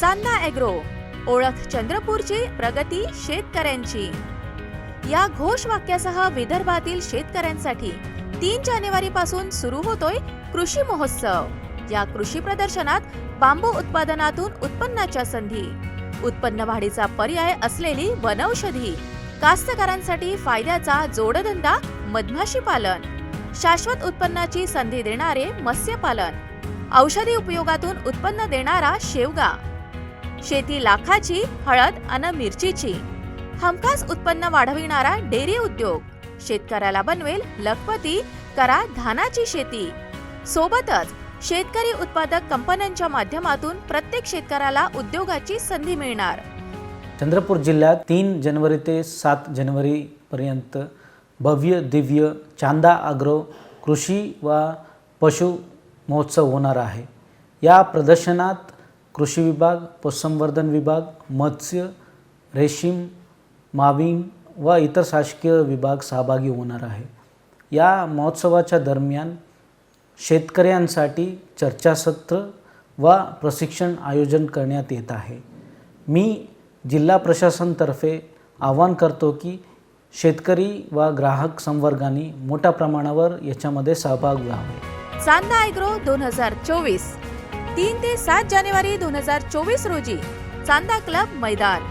Chanda agro ओळख चंद्रपूरची प्रगती शेतकऱ्यांची. या घोष वाक्यासह विदर्भातील शेतकऱ्यांसाठी तीन जानेवारी पासून सुरू होतोय कृषी महोत्सव. या कृषी प्रदर्शनात बांबू उत्पादनातून उत्पन्नाच्या संधी उत्पन्न वाढीचा पर्याय असलेली वनौषधी कास्तकारांसाठी फायद्याचा जोडधंदा मधमाशी पालन शाश्वत उत्पन्नाची संधी देणारे मत्स्यपालन औषधी उपयोगातून उत्पन्न देणारा शेवगा शेती लाखाची हळद अन मिरचीची. हमखास उत्पन्न वाढविणारा डेअरी उद्योग. शेतकऱ्याला बनवेल लखपती करा धानाची शेती. सोबतच शेतकरी उत्पादक कंपन्यांच्या माध्यमातून प्रत्येक शेतकऱ्याला उद्योगाची संधी मिळणार. चंद्रपूर जिल्ह्यात तीन जानेवारी ते सात जानेवारीपर्यंत भव्य दिव्य चांदा आग्रो कृषी व पशु महोत्सव होणार आहे. या प्रदर्शनात कृषी विभाग पशुसंवर्धन विभाग मत्स्य रेशीम माविम व इतर शासकीय विभाग सहभागी होणार आहे. या महोत्सवाच्या दरम्यान शेतकऱ्यांसाठी चर्चासत्र व प्रशिक्षण आयोजन करण्यात येत आहे. मी जिल्हा प्रशासनतर्फे आवाहन करतो की शेतकरी व ग्राहक संवर्गाने मोठ्या प्रमाणावर याच्यामध्ये सहभाग घ्यावे चांदा ॲग्रो दोन हजार चोवीस तीन ते सात जानेवारी दोन हजार चोवीस रोजी चांदा क्लब मैदान.